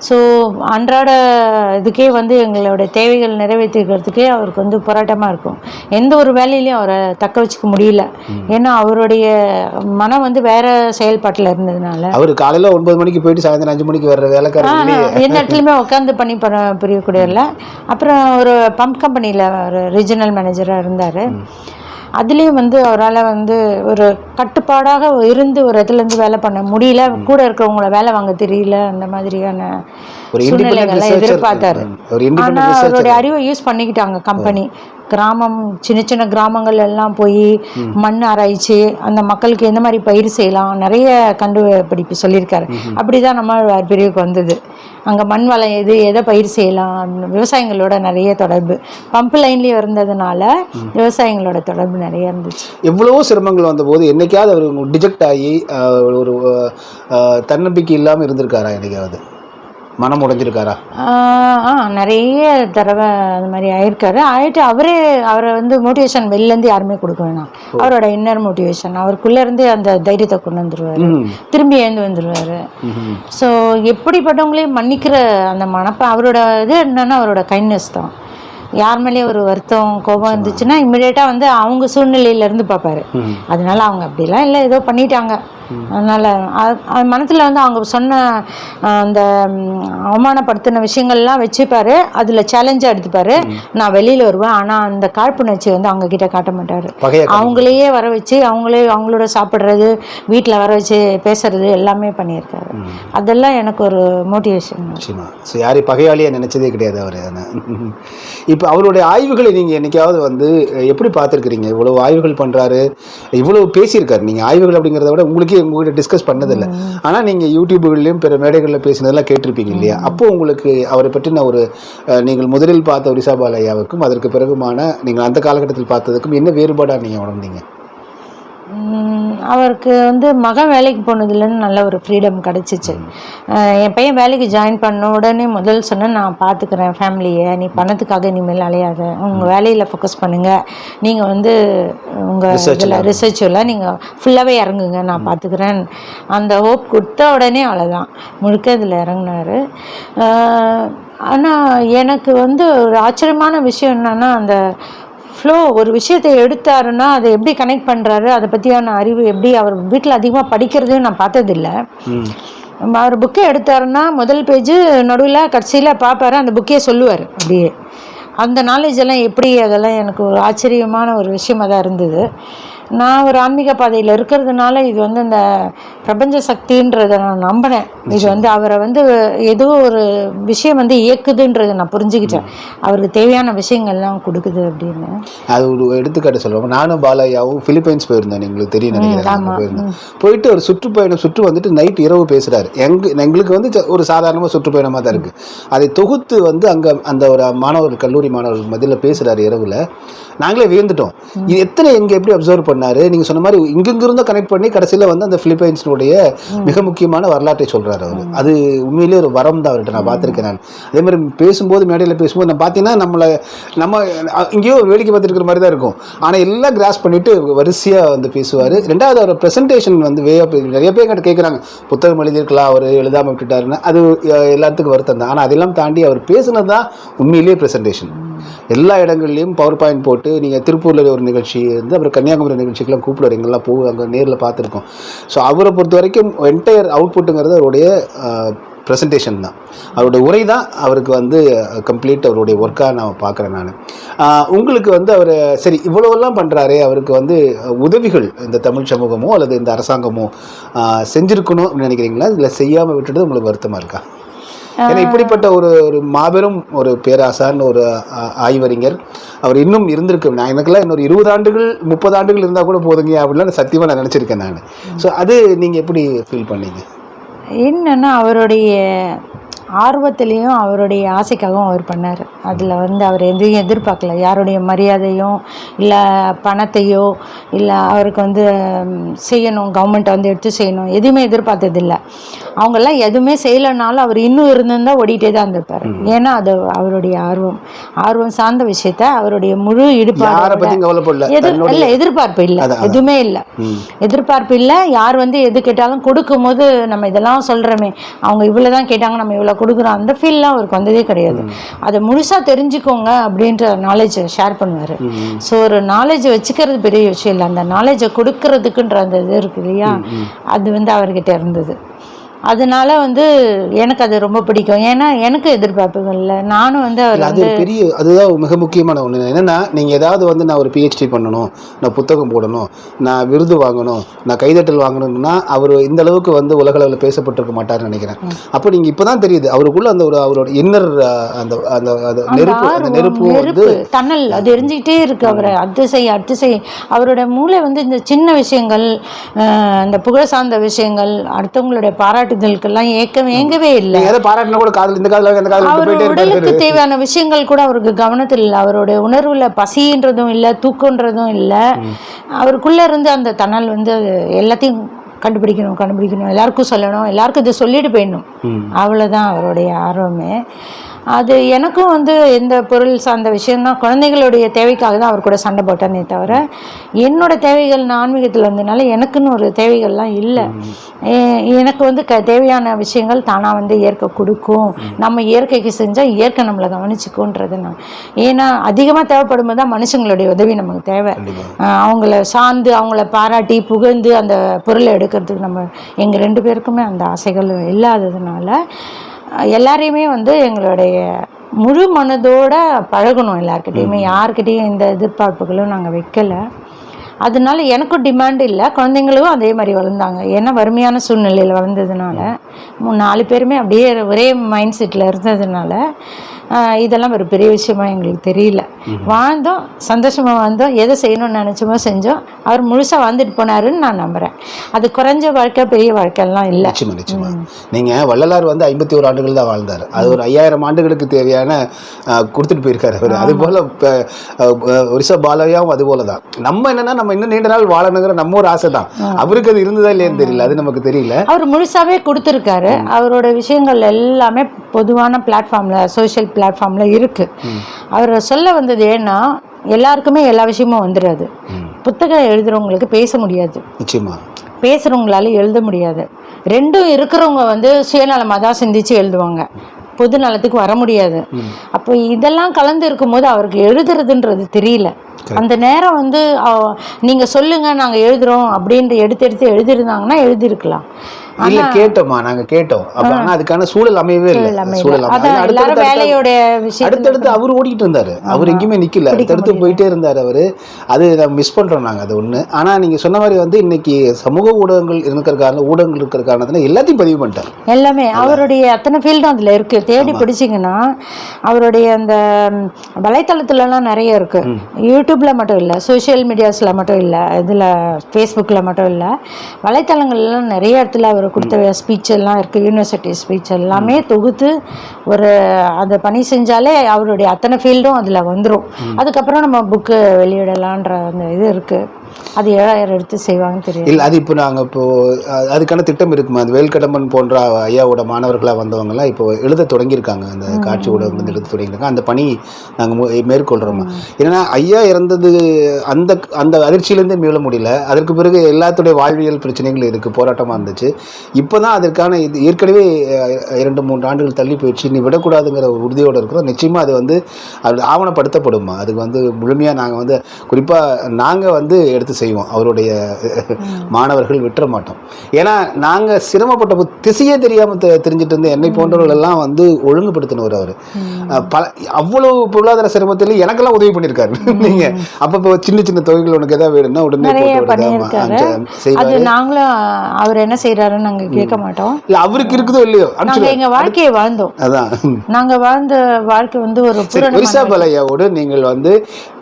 ஸோ அன்றாட இதுக்கே வந்து எங்களோட தேவைகள் நிறைவேற்றிக்கிறதுக்கே அவருக்கு வந்து போராட்டமாக இருக்கும். எந்த ஒரு வேலையிலையும் அவரை தக்க வச்சுக்க முடியல. ஏன்னா அவருடைய மனம் வந்து வேற செயல்பாட்டில் இருந்ததுனால. அவர் காலையில ஒன்பது மணிக்கு போயிட்டு சாயந்தரம் அஞ்சு மணிக்கு வர்ற இல்லையே. எந்த இடத்துலையுமே உட்காந்து பண்ணி பண்ண புரியக்கூடிய இல்லை. அப்புறம் ஒரு பம்ப் கம்பெனியில் ஒரு ரீஜனல் மேனேஜராக இருந்தார். அதுலேயும் வந்து அவரால் வந்து ஒரு கட்டுப்பாடாக இருந்து ஒரு இடத்துல இருந்து வேலை பண்ண முடியல கூட இருக்கிறவங்கள வேலை வாங்க தெரியல அந்த மாதிரியான சூழ்நிலைகள்லாம். எதிர்பார்த்தாரு ஆனால். அவருடைய அறிவை யூஸ் பண்ணிக்கிட்டாங்க கம்பெனி கிராமம் சின்ன சின்ன கிராமங்கள் எல்லாம் போய் மண் ஆராய்ச்சி அந்த மக்களுக்கு எந்த மாதிரி பயிர் செய்யலாம் நிறைய கண்டுபிடிப்பு சொல்லியிருக்காரு. அப்படிதான் நம்ம பிரிவுக்கு வந்தது. அங்கே மண் வளம் எது எதை பயிர் செய்யலாம் விவசாயிகளோட நிறைய தொடர்பு. பம்ப் லைன்லேயே இருந்ததுனால விவசாயிகளோட தொடர்பு நிறைய இருந்துச்சு. எவ்வளவோ சிரமங்கள் வந்தபோது என்னைக்காவது அவர் டிஜெக்ட் ஆகி ஒரு தன்னம்பிக்கை இல்லாமல் இருந்திருக்காரா என்னைக்காவது? மனம் உடைஞ்சிருக்காரா? ஆ நிறைய தடவை அந்த மாதிரி ஆயிருக்காரு. ஆயிட்டு அவரே அவரை வந்து மோட்டிவேஷன் வெளிலேருந்து யாருமே கொடுக்க வேணாம். அவரோட இன்னர் மோட்டிவேஷன் அவருக்குள்ள இருந்து அந்த தைரியத்தை கொண்டு வந்துருவாரு. திரும்பி எழுந்து வந்துருவாரு. ஸோ எப்படிப்பட்டவங்களையும் மன்னிக்கிற அந்த மனப்ப அவரோட இது என்னன்னா அவரோட கைண்ட்னஸ் தான். யார் மேலேயும் ஒரு வருத்தம் கோபம் இருந்துச்சுன்னா இம்மிடியேட்டாக வந்து அவங்க சூழ்நிலையில இருந்து பார்ப்பாரு. அதனால அவங்க அப்படிலாம் இல்லை ஏதோ பண்ணிட்டாங்க. அதனால அது- மனத்தில் வந்து அவங்க சொன்ன அந்த அவமானப்படுத்தின விஷயங்கள்லாம் வச்சுப்பாரு. அதில் சேலஞ்சாக எடுத்துப்பாரு. நான் வெளியில் வருவேன். ஆனால் அந்த காழ்ப்புணர்ச்சி வந்து அவங்க கிட்ட காட்ட மாட்டார். அவங்களையே வர வச்சு அவங்களே அவங்களோட சாப்பிட்றது வீட்டில் வர வச்சு பேசுறது எல்லாமே பண்ணியிருக்காரு. அதெல்லாம் எனக்கு ஒரு மோட்டிவேஷன் யாரையும் பகையாளியாக நினைச்சதே கிடையாது அவர். [laughs] இப்போ அவருடைய ஆய்வுகளை நீங்கள் என்னைக்காவது வந்து எப்படி பார்த்துருக்கிறீங்க? இவ்வளவு ஆய்வுகள் பண்ணுறாரு இவ்வளவு பேசியிருக்காரு. நீங்கள் ஆய்வுகள் அப்படிங்கிறத விட உங்களுக்கே உங்ககிட்ட டிஸ்கஸ் பண்ணதில்லை. ஆனால் நீங்கள் யூடியூபுகள்லையும் பிற மேடைகளில் பேசினதெல்லாம் கேட்டிருப்பீங்க இல்லையா? அப்போ உங்களுக்கு அவரை பற்றின ஒரு நீங்கள் முதலில் பார்த்த ஒரிசா பாலையாவுக்கும் அதற்கு பிறகுமான நீங்கள் அந்த காலகட்டத்தில் பார்த்ததுக்கும் என்ன வேறுபாடாக நீங்கள் உணர்ந்தீங்க? அவருக்கு வந்து மகன் வேலைக்கு போனதுலேருந்து நல்ல ஒரு ஃப்ரீடம் கிடச்சிச்சு. என் பையன் வேலைக்கு ஜாயின் பண்ண உடனே முதல் சொன்னேன் நான் பார்த்துக்கிறேன் ஃபேமிலியை நீ பணத்துக்காக இனிமேல் அலையாத. உங்கள் வேலையில் ஃபோக்கஸ் பண்ணுங்கள் நீங்கள் வந்து உங்கள் Research இதில் ரிசர்ச்சில் நீங்கள் ஃபுல்லாகவே இறங்குங்க. நான் பார்த்துக்கிறேன் அந்த ஹோப் கொடுத்த உடனே அவ்வளோதான் முழுக்க இதில் இறங்குனாரு. ஆனால் எனக்கு வந்து ஒரு ஆச்சரியமான விஷயம் என்னன்னா அந்த ஃப்ளோ ஒரு விஷயத்தை எடுத்தாருன்னா அதை எப்படி கனெக்ட் பண்ணுறாரு அதை பற்றியான அறிவு எப்படி அவர் வீட்டில் அதிகமாக படிக்கிறதையும் நான் பார்த்ததில்ல. அவர் புக்கை எடுத்தாருன்னா முதல் பேஜ் நடுவில் கடைசியில் பார்ப்பாரு அந்த புக்கையே சொல்லுவார் அப்படியே. அந்த நாலேஜ் எல்லாம் எப்படி அதெல்லாம் எனக்கு ஒரு ஆச்சரியமான ஒரு விஷயமா தான் இருந்தது. நான் ஒரு ஆன்மீக பாதையில் இருக்கிறதுனால இது வந்து இந்த பிரபஞ்ச சக்தின்றதை நான் நம்பினேன். இது வந்து அவரை வந்து ஏதோ ஒரு விஷயம் வந்து இயக்குதுன்றதை நான் புரிஞ்சுக்கிட்டேன். அவருக்கு தேவையான விஷயங்கள்லாம் கொடுக்குது அப்படின்னு. அது ஒரு எடுத்துக்காட்டு சொல்லுவாங்க நானும் பாலையாவும் பிலிப்பைன்ஸ் போயிருந்தேன். எங்களுக்கு தெரியும் நினைக்கிறேன். போயிட்டு ஒரு சுற்றுப்பயணம் சுற்று வந்துட்டு நைட் இரவு பேசுறாரு. எங்க எங்களுக்கு வந்து ஒரு சாதாரணமாக சுற்றுப்பயணமாக தான் இருக்கு. அதை தொகுத்து வந்து அங்க அந்த ஒரு மாணவர் கல்லூரி மாணவர்கள் மத்தியில் பேசுறாரு இரவுல. நாங்களே வியந்துட்டோம். இது எத்தனை எங்க எப்படி அப்சர்வ் பண்ணாரு. நீங்க சொன்ன மாதிரி இங்கிருந்தோ கனெக்ட் பண்ணி கடைசியில வந்து அந்த பிலிப்பைன்ஸினுடைய மிக முக்கியமான வரலாற்றை சொல்றாரு அவர். அது உண்மையிலேயே ஒரு வரம் தான் அவர்கிட்ட நான் பார்த்திருக்கேன் நான். அதே மாதிரி பேசும்போது மேடையில் பேசும்போது நான் பார்த்தீங்கன்னா நம்மளை நம்ம ஒரு வேடிக்கை பார்த்துட்டு இருக்கிற மாதிரி தான் இருக்கும். ஆனால் எல்லாம் கிராஸ் பண்ணிட்டு வரிசையாக வந்து பேசுவார். ரெண்டாவது அவர் ப்ரெசன்டேஷன் வந்து வே நிறைய பேர் என்கிட்ட கேட்குறாங்க புத்தகம் எழுதியிருக்கலாம் அவர் எழுதாமல் விட்டுட்டாருன்னு. அது எல்லாத்துக்கும் வருத்தம் தான். ஆனால் அதெல்லாம் தாண்டி அவர் பேசுனது தான் உண்மையிலேயே ப்ரெசன்டேஷன் எல்லா இடங்கள்லையும் பவர் பாயிண்ட் போட்டு நீங்கள் திருப்பூரில் ஒரு நிகழ்ச்சி இருந்து அப்புறம் கன்னியாகுமரி நிகழ்ச்சிக்கெல்லாம் கூப்பிடுவார். எங்கெல்லாம் போ அங்கே நேரில் பார்த்துருக்கோம். ஸோ அவரை பொறுத்த வரைக்கும் என்டையர் அவுட்புட்டுங்கிறது அவருடைய ப்ரெசன்டேஷன் தான். அவருடைய உரை தான் அவருக்கு வந்து கம்ப்ளீட் அவருடைய ஒர்க்காக நான் பார்க்குறேன் நான். உங்களுக்கு வந்து அவர் சரி இவ்வளோலாம் பண்ணுறாரே அவருக்கு வந்து உதவிகள் இந்த தமிழ் சமூகமோ அல்லது இந்த அரசாங்கமோ செஞ்சுருக்கணும் அப்படின்னு நினைக்கிறீங்களா? இல்லை செய்யாமல் விட்டுட்டு உங்களுக்கு வருத்தமாக இருக்கா? ஏன்னா இப்படிப்பட்ட ஒரு ஒரு மாபெரும் ஒரு பேராசான் ஒரு ஆய்வறிஞர். அவர் இன்னும் இருந்திருக்கு. நான் எனக்கெல்லாம் இன்னொரு இருபது ஆண்டுகள் முப்பது ஆண்டுகள் இருந்தால் கூட போதுங்க அப்படிலாம் சத்தியமாக நான் நினச்சிருக்கேன் நான். ஸோ அது நீங்கள் எப்படி ஃபீல் பண்ணீங்க? என்னன்னா அவருடைய ஆர்வத்திலையும் அவருடைய ஆசைக்காகவும் அவர் பண்ணார். அதில் வந்து அவர் எதையும் எதிர்பார்க்கல. யாருடைய மரியாதையும் இல்லை பணத்தையோ இல்லை அவருக்கு வந்து செய்யணும் கவர்மெண்ட்டை வந்து எடுத்து செய்யணும் எதுவுமே எதிர்பார்த்ததில்ல. அவங்கெல்லாம் எதுவுமே செய்யலைனாலும் அவர் இன்னும் இருந்திருந்தா ஓடிட்டே தான் இருந்திருப்பார். ஏன்னா அது அவருடைய ஆர்வம். ஆர்வம் சார்ந்த விஷயத்த அவருடைய முழு ஈடுபாடு இல்ல எதிர்பார்ப்பு இல்லை. எதுவுமே இல்லை. எதிர்பார்ப்பு இல்லை. யார் வந்து எது கேட்டாலும் கொடுக்கும்போது நம்ம இதெல்லாம் சொல்கிறோமே அவங்க இவ்வளோ தான் கேட்டாங்க நம்ம இவ்வளோ கொடுக்குறோம் அந்த ஃபீல்லாம் அவருக்கு வந்ததே கிடையாது. அதை முழுசாக தெரிஞ்சுக்கோங்க அப்படின்ற நாலேஜை ஷேர் பண்ணுவார். ஸோ ஒரு நாலேஜ் வச்சுக்கிறது பெரிய விஷயம் இல்லை. அந்த நாலேஜை கொடுக்கறதுக்குன்ற அந்த இது இருக்கு இல்லையா? அது வந்து அவர்கிட்ட இருந்தது. அதனால வந்து எனக்கு அது ரொம்ப பிடிக்கும். ஏன்னா எனக்கு எதிர்பார்ப்புகள் இல்லை. நானும் வந்து அவர் அது பெரிய அதுதான் மிக முக்கியமான ஒன்று என்னன்னா நீங்கள் ஏதாவது வந்து நான் ஒரு பிஹெச்டி பண்ணணும் நான் புத்தகம் போடணும் நான் விருது வாங்கணும் நான் கைதட்டல் வாங்கணும்னா அவர் இந்த அளவுக்கு வந்து உலக அளவில் பேசப்பட்டிருக்க மாட்டார்னு நினைக்கிறேன். அப்போ நீங்கள் இப்போ தான் தெரியுது அவருக்குள்ள அந்த ஒரு அவரோட இன்னர் அந்த அந்த நெருப்பு அந்த நெருப்பு வந்து தணல் அது எரிஞ்சுக்கிட்டே இருக்கு அவரை. அது செய் அது செய். அவரோட மூளை வந்து இந்த சின்ன விஷயங்கள் இந்த புகழ் சார்ந்த விஷயங்கள் அடுத்தவங்களுடைய பாராட்டுதலுக்கெல்லாம் ஏக்கம் ஏங்கவே இல்லை. எதை பாராட்டினா கூட காதல் இந்த காதல் இந்த காதல் அவர் போயிட்டே உடலுக்கு தேவையான விஷயங்கள் கூட அவருக்கு கவனத்தில் இல்லை. அவருடைய உணர்வுல பசின்றதும் இல்லை தூக்கன்றதும் இல்லை. அவருக்குள்ள இருந்து அந்த தணல் வந்து எல்லாத்தையும் கண்டுபிடிக்கணும் கண்டுபிடிக்கணும். எல்லாருக்கும் சொல்லணும். எல்லாருக்கும் இதை சொல்லிட்டு போயிடணும். அவ்வளோதான் அவருடைய ஆர்வமே. அது எனக்கும் வந்து எந்த பொருள் சார்ந்த விஷயம்தான் குழந்தைகளுடைய தேவைக்காக தான் அவர் கூட சண்டை போட்டேனே தவிர என்னோட தேவைகள் நான் ஆன்மீகத்தில் வந்ததுனால எனக்குன்னு ஒரு தேவைகள்லாம் இல்லை. எனக்கு வந்து க தேவையான விஷயங்கள் தானாக வந்து இயற்கை கொடுக்கும். நம்ம இயற்கைக்கு செஞ்சால் இயற்கை நம்மளை கவனிச்சுக்குன்றது நான். ஏன்னா அதிகமாக தேவைப்படும் போது தான் மனுஷங்களுடைய உதவி நமக்கு தேவை. அவங்கள சார்ந்து அவங்கள பாராட்டி புகழ்ந்து அந்த பொருளை எடுக்கிறதுக்கு நம்ம எங்கள் ரெண்டு பேருக்குமே அந்த ஆசைகள் இல்லாததுனால எல்லாரையுமே வந்து எங்களுடைய முழு மனதோட பழகணும் எல்லாருக்கிட்டேயுமே யார்கிட்டயும் எந்த எதிர்பார்ப்புகளும் நாங்கள் வைக்கல. அதனால எனக்கும் டிமாண்ட் இல்லை. குழந்தைங்களும் அதே மாதிரி வளர்ந்தாங்க. ஏன்னா வறுமையான சூழ்நிலையில் வளர்ந்ததுனால. மூணு நாலு பேருமே அப்படியே ஒரே மைண்ட் செட்டில் இருந்ததுனால இதெல்லாம் ஒரு பெரிய விஷயமா எங்களுக்கு தெரியல. வாழ்ந்தோம் சந்தோஷமாக வாழ்ந்தோம். எதை செய்யணும்னு நினச்சோமோ செஞ்சோம். அவர் முழுசாக வாழ்ந்துட்டு போனாருன்னு நான் நம்புகிறேன் அது குறைஞ்ச வாழ்க்கை பெரிய வாழ்க்கைலாம் இல்லை. நிச்சயமா நிச்சயமா. நீங்க வள்ளலார் வந்து ஐம்பத்தி ஒரு ஆண்டுகள் தான் வாழ்ந்தார். அது ஒரு ஐயாயிரம் ஆண்டுகளுக்கு தேவையான கொடுத்துட்டு போயிருக்காரு அவர். அது போல இப்ப, அஹ், அஹ், ஒரிசா பாலயாவும் அது போல தான். நம்ம என்னன்னா நம்ம இன்னும் நீண்ட நாள் வாழணுங்கிற நம்ம ஒரு ஆசை தான். அவருக்கு அது இருந்ததா இல்லையான்னு தெரியல. அது நமக்கு தெரியல. அவர் முழுசாவே கொடுத்துருக்காரு. அவரோட விஷயங்கள் எல்லாமே பொதுவான பிளாட்ஃபார்ம்ல சோஷியல் பிளாட்ஃபார்ம்ல இருக்கு. அவர் சொல்ல வந்தது ஏன்னா எல்லாருக்குமே எல்லா விஷயமும் வந்துடாது புத்தகம் எழுதுறவங்களுக்கு பேச முடியாது. நிச்சயமா. பேசுறவங்களால எழுத முடியாது. ரெண்டும் இருக்கிறவங்க வந்து சுயநலமாக தான் சிந்திச்சு எழுதுவாங்க. பொது நலத்துக்கு வர முடியாது. அப்போ இதெல்லாம் கலந்து இருக்கும்போது அவருக்கு எழுதுறதுன்றது தெரியல. அந்த நேரம் வந்து அவ- நீங்க சொல்லுங்க நாங்க எழுதுறோம் அப்படின்ட்டு எடுத்து எடுத்து எழுதிருந்தாங்கன்னா எழுதிருக்கலாம் இல்ல கேட்டோமா நாங்க கேட்டோம். அப்ப ஆனா அதுக்கான சூழல் அமையவே இல்லை. சூழல் அடுத்தடுத்து அவர் ஓடிட்டு இருந்தாரு. அவர் எங்கேயுமே நிக்கல. அடுத்தடுத்து போயிட்டே இருந்தாரு அவரு. அது மிஸ் பண்றோம் நாங்க அது ஒண்ணு. ஆனா நீங்க சொன்ன மாதிரி வந்து இன்னைக்கு சமூக ஊடகங்கள் இருக்கிற காரணம் ஊடகங்கள் இருக்கிற காரணத்துல எல்லாத்தையும் பதிவு பண்ணிட்டார். எல்லாமே. அவருடைய அத்தனை ஃபீல்டும் அதில் இருக்குது தேடி பிடிச்சிங்கன்னா அவருடைய அந்த வலைத்தளத்துலலாம் நிறைய இருக்குது யூடியூப்பில் மட்டும் இல்லை சோஷியல் மீடியாஸில் மட்டும் இல்லை இதில் ஃபேஸ்புக்கில் மட்டும் இல்லை வலைத்தளங்கள்லாம் நிறைய இடத்துல அவர் கொடுத்த ஸ்பீச் எல்லாம் இருக்குது யூனிவர்சிட்டி ஸ்பீச் எல்லாமே தொகுத்து ஒரு அதை பணி செஞ்சாலே அவருடைய அத்தனை ஃபீல்டும் அதில் வந்துடும் அதுக்கப்புறம் நம்ம புக்கு வெளியிடலான்ற அந்த இது இருக்குது அது ஏழாயிரம் எடுத்து செய்வாங்கன்னு தெரியும் இல்ல அது இப்போ நாங்க இப்போ அதுக்கான திட்டம் இருக்குமா? அந்த வேல்கடம்பன் போன்ற ஐயாவோட மாணவர்களா வந்தவங்க எல்லாம் இப்போ எழுத தொடங்கியிருக்காங்க. அந்த காட்சி ஊடகம் வந்து எழுத தொடங்கியிருக்காங்க. அந்த பணி நாங்க மு- மேற்கொள்றோமா? ஏன்னா ஐயா இறந்தது அந்த அந்த அதிர்ச்சியிலேருந்து மீள முடியல. அதற்கு பிறகு எல்லாத்துடைய வாழ்வியல் பிரச்சனைகள் இருக்கு போராட்டமா இருந்துச்சு. இப்போதான் அதற்கான இது ஏற்கனவே இரண்டு மூன்று ஆண்டுகள் தள்ளி போயிடுச்சு. நீ விடக்கூடாதுங்கிற ஒரு உறுதியோட இருக்கிறோம். நிச்சயமா அது வந்து அது ஆவணப்படுத்தப்படுமா? அதுக்கு வந்து முழுமையா நாங்க வந்து குறிப்பா நாங்க வந்து எடுத்து எடுத்து செய்வோம். அவருடைய மாணவர்கள் விட்டுற மாட்டோம். ஏன்னா நாங்கள் சிரமப்பட்ட போது திசையே தெரியாமல் தெரிஞ்சிட்டு இருந்த என்னை போன்றவர்கள் எல்லாம் வந்து ஒழுங்குபடுத்தினவர் அவர். பல அவ்வளவு பொருளாதார சிரமத்தில் எனக்கெல்லாம் உதவி பண்ணியிருக்காரு. [laughs] நீங்கள் அப்பப்போ சின்ன சின்ன தொகைகள் உனக்கு எதாவது வேணும்னா உடனே அது நாங்களும் அவர் என்ன செய்யறாருன்னு நாங்க கேட்க மாட்டோம். இல்ல அவருக்கு இருக்குதோ இல்லையோ நாங்க அனுப்பிச்சிடுவாரு. எங்க வாழ்க்கையை வாழ்ந்தோம். அதான். நாங்க வாழ்ந்த வாழ்க்கை வந்து ஒரு ஒரிசா பாலையாவோடு நீங்கள் வந்து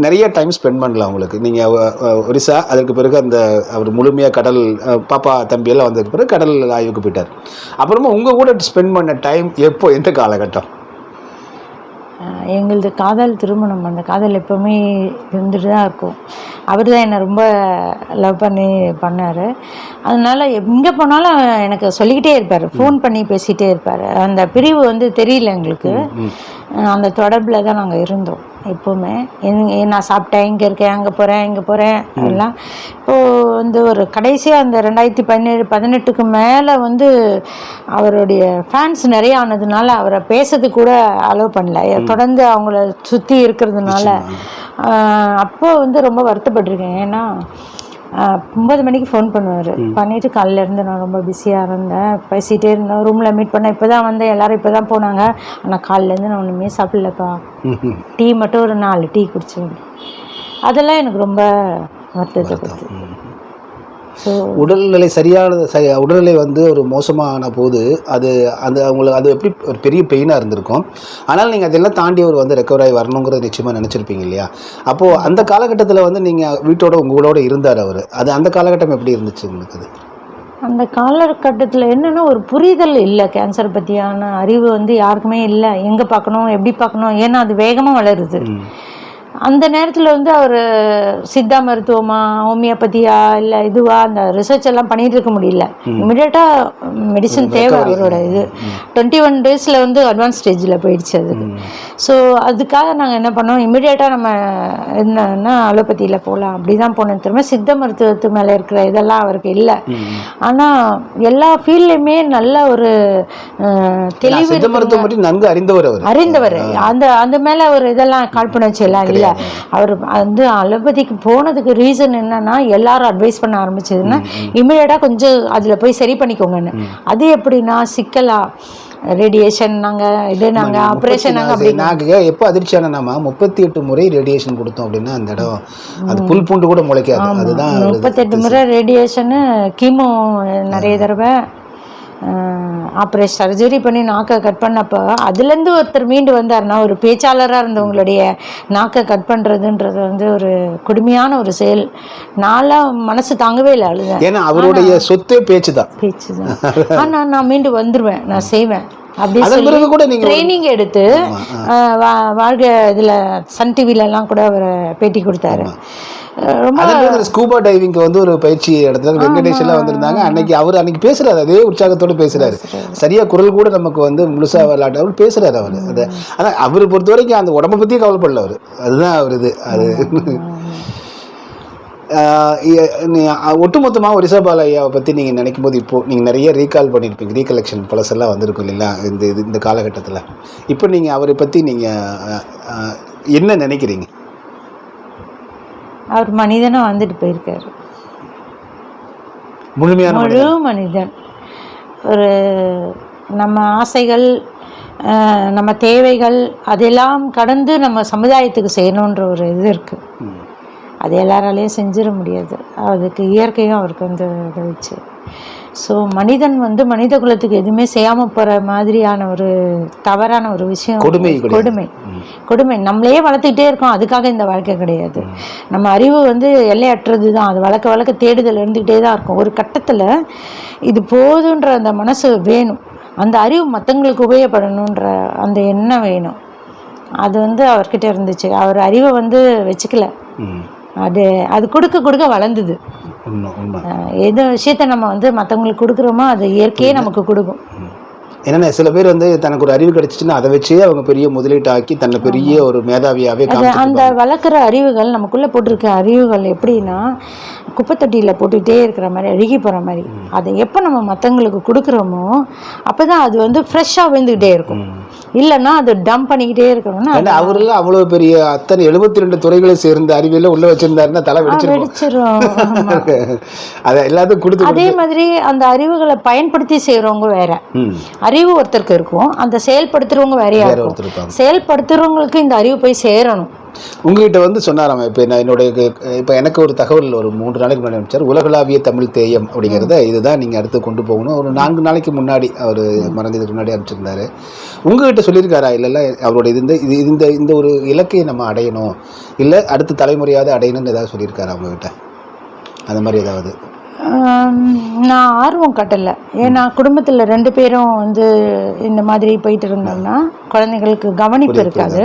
நிறைய டைம் ஸ்பெண்ட் பண்ணலாம் உங்களுக்கு. நீங்கள் ஒரிசா அதற்கு பிறகு அந்த அவர் முழுமையாக கடல் பாப்பா தம்பி எல்லாம் வந்ததுக்கு பிறகு கடல் ஆய்வுக்கு போயிட்டார். அப்புறமா உங்கள் கூட ஸ்பெண்ட் பண்ண டைம் எப்போ? எந்த காலகட்டம்? எங்களது காதல் திருமணம் அந்த காதல் எப்போவுமே இருந்துட்டு தான் இருக்கும். அவர் தான் என்னை ரொம்ப லவ் பண்ணி பண்ணார். அதனால எங்கே போனாலும் எனக்கு சொல்லிக்கிட்டே இருப்பார். ஃபோன் பண்ணி பேசிகிட்டே இருப்பார். அந்த பிரிவு வந்து தெரியல எங்களுக்கு. அந்த தொடர்பில் தான் நாங்கள் இருந்தோம் எப்போவுமே. எங்க- நான் சாப்பிட்டேன் இங்கே இருக்கேன் அங்கே போகிறேன் இங்கே போகிறேன் எல்லாம். இப்போது வந்து ஒரு கடைசியாக அந்த ரெண்டாயிரத்தி பதினேழு பதினெட்டுக்கு மேலே வந்து அவருடைய ஃபேன்ஸ் நிறைய ஆனதுனால அவரை பேசுறதுக்கு கூட அலோவ் பண்ணல. தொடர்ந்து அவங்கள சுற்றி இருக்கிறதுனால. ஆஹ் அப்போ வந்து ரொம்ப வருத்தப்பட்டிருக்கேன். ஏன்னா ஆஹ் ஒன்பது மணிக்கு ஃபோன் பண்ணுவார். பண்ணிட்டு காலையில இருந்து நான் ரொம்ப பிஸியாக இருந்தேன். பேசிகிட்டே இருந்தேன். ரூமில் மீட் பண்ணேன். இப்போ தான் வந்தேன். எல்லாரும் இப்போ தான் போனாங்க ஆனால் காலையிலேருந்து நான் ஒன்றுமே சாப்பிடலப்பா. டீ மட்டும் ஒரு நாலு டீ குடிச்சேன் அதெல்லாம் எனக்கு ரொம்ப வருத்தத்தை கொடுத்து உடல்நிலை சரியான சரி உடல்நிலை வந்து ஒரு மோசமான போது அது அது அவங்களுக்கு அது எப்படி ஒரு பெரிய பெயினாக இருந்திருக்கும். ஆனால் நீங்கள் அதெல்லாம் தாண்டி அவர் வந்து ரெக்கவர் ஆகி வரணுங்கிறது நிச்சயமாக நினச்சிருப்பீங்க இல்லையா? அப்போது அந்த காலகட்டத்தில் வந்து நீங்கள் வீட்டோட உங்களோட இருந்தார் அவர். அது அந்த காலகட்டம் எப்படி இருந்துச்சு உங்களுக்கு அது? அந்த காலகட்டத்தில் என்னென்னா ஒரு புரிதல் இல்லை. கேன்சர் பற்றியான அறிவு வந்து யாருக்குமே இல்லை. எங்கே பார்க்கணும் எப்படி பார்க்கணும்? ஏன்னா அது வேகமாக வளருது. அந்த நேரத்தில் வந்து அவர் சித்தா மருத்துவமா ஹோமியோபதியா இல்லை இதுவா அந்த ரிசர்ச் எல்லாம் பண்ணிட்டு இருக்க முடியல. இமிடியேட்டாக மெடிசன் தேவை அவரோட இது. டுவெண்ட்டி ஒன் டேஸில் வந்து அட்வான்ஸ் ஸ்டேஜில் போயிடுச்சு அது. ஸோ அதுக்காக நாங்கள் என்ன பண்ணோம்? இமிடியேட்டாக நம்ம என்னன்னா அலோபதியில் போகலாம் அப்படி தான் போனோம். திரும்ப சித்த மருத்துவத்து மேலே இருக்கிற இதெல்லாம் அவருக்கு இல்லை. ஆனால் எல்லா ஃபீல்ட்லையுமே நல்ல ஒரு தெளிவு மருத்துவம் நன்கு அறிந்தவர் அறிந்தவர். அந்த அந்த மேல ஒரு இதெல்லாம் காழ்ப்புணர்ச்சி எல்லாம் இல்லை அவர் வந்து அலோபதிக்கு போனதுக்கு ரீசன் என்னன்னா எல்லாரும் அட்வைஸ் பண்ண ஆரம்பிச்சதுன்னா இமிடியேட்டாக கொஞ்சம் அதுல போய் சரி பண்ணிக்கோங்கன்னு. அது எப்படின்னா சிக்கலா? ரேடியேஷன் நாங்க இது நாங்க ஆப்ரேஷன் நாங்க அப்படி நாங்கள் எப்போ அதிர்ச்சியானனாமா முப்பத்தி எட்டு முறை ரேடியேஷன் கொடுத்தோம் அப்படின்னா அந்த இடம் அது புல் பூண்டு கூட முளைக்காது. அதுதான். முப்பத்தெட்டு முறை ரேடியேஷனு கீமோ நிறைய தடவை ஆப்ரேஷன் சர்ஜரி பண்ணி நாக்கை கட் பண்ணப்போ அதுலேருந்து ஒருத்தர் மீண்டு வந்தாருன்னா ஒரு பேச்சாளராக இருந்தவங்களுடைய நாக்கை கட் பண்ணுறதுன்றது வந்து ஒரு கொடுமையான ஒரு செயல். நான்லாம் மனசு தாங்கவே இல்லை அழுதேன். ஏன்னா அவருடைய சொத்தே பேச்சு தான் பேச்சு தான் [laughs] ஆனால் நான் மீண்டு வந்துடுவேன் நான் செய்வேன். அதன் பிறகு கூட நீங்க ஒரு- ட்ரைனிங் எடுத்து ஆஹ் வா- வாழ்க இதில் சன் டிவிலலாம் கூட அவர் பேட்டி கொடுத்தாரு. ரொம்ப ஸ்கூபா டைவிங்க்கு வந்து ஒரு பயிற்சி இடத்துல வெங்கடேஷ் எல்லாம் வந்திருந்தாங்க. அன்னைக்கு அவர் அன்னைக்கு பேசுறாரு அதே உற்சாகத்தோட பேசுறாரு. சரியா குரல் கூட நமக்கு வந்து முழுசா விளையாட்டு அவர் பேசுறாரு அவர். அது அதான் அவர் பொறுத்த வரைக்கும் அந்த உடம்ப பத்தியே கவலைப்படல அவர். அதுதான் அவர் இது. அது ஆஹ் இ- நீ- அஹ் ஒட்டுமொத்தமா ஒரிசா பாலையாவை பத்தி நீங்க நினைக்கும் போது இப்போ நீங்க நிறைய ரீகால் பண்ணியிருப்பீங்க ரீகலெக்ஷன் பழசெல்லாம் வந்திருக்கும் இல்லைங்களா? இந்த இது இந்த காலகட்டத்தில். இப்போ நீங்க அவரை பத்தி நீங்க அஹ், அஹ், என்ன நினைக்கிறீங்க? அவர் மனிதனாக வந்துட்டு போயிருக்காரு. முழுமையான முழு மனிதன்? ஒரு நம்ம ஆசைகள் நம்ம தேவைகள் அதெல்லாம் கடந்து நம்ம சமுதாயத்துக்கு செய்யணுன்ற ஒரு இது இருக்குது. அது எல்லாராலையும் செஞ்சிட முடியாது. அதுக்கு இயற்கையும் அவருக்கு வந்து உதவிச்சு. ஸோ மனிதன் வந்து மனித குலத்துக்கு எதுவுமே செய்யாமல் போகிற மாதிரியான ஒரு தவறான ஒரு விஷயம் கொடுமை. கொடுமை. கொடுமை. நம்மளையே வளர்த்துக்கிட்டே இருக்கோம். அதுக்காக இந்த வாழ்க்கை கிடையாது. நம்ம அறிவு வந்து எல்லையற்றது தான் அது வளர்க்க வளர்க்க தேடுதல் இருந்துக்கிட்டே தான் இருக்கும். ஒரு கட்டத்தில் இது போதுன்ற அந்த மனசு வேணும். அந்த அறிவு மற்றவங்களுக்கு உபயோகப்படணுன்ற அந்த எண்ணம் வேணும். அது வந்து அவர்கிட்ட இருந்துச்சு. அவர் அறிவை வந்து வச்சுக்கல. அது அது கொடுக்க கொடுக்க வளர்ந்தது. எது விஷயத்த நம்ம வந்து மற்றவங்களுக்கு கொடுக்குறோமோ அது இயற்கையே நமக்கு கொடுக்கும். என்னென்ன சில பேர் வந்து தனக்கு ஒரு அறிவு கிடைச்சிச்சுன்னா அதை வச்சே அவங்க பெரிய முதலீட்டு ஆக்கி தன்னை பெரிய ஒரு காமிச்சிட்டு அந்த வளர்க்குற அறிவுகள் நமக்குள்ளே போட்டிருக்க அறிவுகள் எப்படின்னா குப்பைத்தொட்டியில் போட்டுக்கிட்டே இருக்கிற மாதிரி அழுகி போகிற மாதிரி. அதை எப்போ நம்ம மற்றவங்களுக்கு கொடுக்குறோமோ அப்போ தான் அது வந்து ஃப்ரெஷ்ஷாக விழுந்துக்கிட்டே இருக்கும். இல்லைன்னா அது டம்ப் பண்ணிக்கிட்டே இருக்கணும்னா ஏன்னா அவரெல்லாம் அவ்வளவு பெரிய அத்தனை எழுபத்தி ரெண்டு துறைகளை சேர்ந்த அறிவியல உள்ள வச்சிருந்தாருன்னா தலை ஆமா. [laughs] அதை எல்லாத்துக்கும் கொடுத்து அதே மாதிரி அந்த அறிவுகளை பயன்படுத்தி செய்றவங்க வேற. அறிவு ஒருத்தருக்கு இருக்கும் அந்த செயல்படுத்துறவங்க வேறையா வேற இருக்கும். செயல்படுத்துறவங்களுக்கு இந்த அறிவு போய் சேரணும். உங்ககிட்ட வந்து சொன்னாராம் இப்போ நான் என்னுடைய இப்போ எனக்கு ஒரு தகவல் ஒரு மூன்று நாளைக்கு முன்னாடி அனுப்பிச்சார். உலகளாவிய தமிழ் தேயம் அப்படிங்கிறத இதுதான் நீங்கள் அடுத்து கொண்டு போகணும். ஒரு நான்கு நாளைக்கு முன்னாடி அவர் மறந்ததுக்கு முன்னாடி அனுப்பிச்சிருந்தாரு. உங்ககிட்ட சொல்லியிருக்காரா? இல்லைல்ல அவரோட இது இந்த இது இந்த இந்த ஒரு இலக்கையை நம்ம அடையணும். இல்லை அடுத்த தலைமுறையாவது அடையணும்னு ஏதாவது சொல்லியிருக்காரா உங்ககிட்ட? அந்த மாதிரி ஏதாவது. நான் ஆர்வம் காட்டல. ஏன்னா குடும்பத்தில் ரெண்டு பேரும் வந்து இந்த மாதிரி போயிட்டு இருந்தோம்னா குழந்தைங்களுக்கு கவனிப்பு இருக்காது.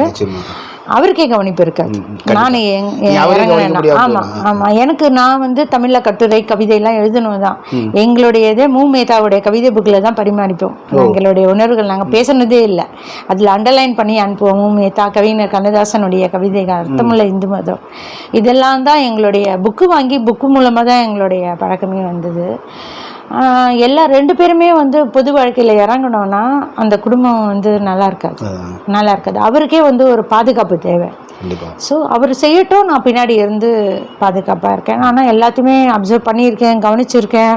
அவருக்கே கவனிப்பு இருக்காது. நான் எங்- நீ அவரே இறங்குனேன்னா- கவனிக்க முடியாம ஆமா போயிடும். ஆமா. எனக்கு நான் வந்து தமிழ்ல கட்டுரை கவிதை எல்லாம் எழுதணும் தான். எங்களுடைய இதே மூ. மேதாவுடைய கவிதை புக்கில் தான் பரிமாறிப்போம். எங்களுடைய உணர்வுகள் நாங்க பேசுனதே இல்லை. அதுல அண்டர்லைன் பண்ணி அனுப்புவோம் மூ. மேத்தா கவிஞர் கண்ணதாசனுடைய கவிதைகள் அர்த்தமுள்ள இந்து மதம். இதெல்லாம் தான் எங்களுடைய புக்கு வாங்கி புக்கு மூலமா தான் எங்களுடைய பழக்கமே வந்தது. எல்லா ரெண்டு பேருமே வந்து பொது வாழ்க்கையில இறங்கணும்னா அந்த குடும்பம் வந்து நல்லா இருக்காது. நல்லா இருக்காது. அவருக்கே வந்து ஒரு பாதுகாப்பு தேவை. ஸோ அவர் செய்யட்டும் நான் பின்னாடி இருந்து பாதுகாப்பாக இருக்கேன். ஆனால் எல்லாத்தையுமே அப்சர்வ் பண்ணியிருக்கேன் கவனிச்சிருக்கேன்.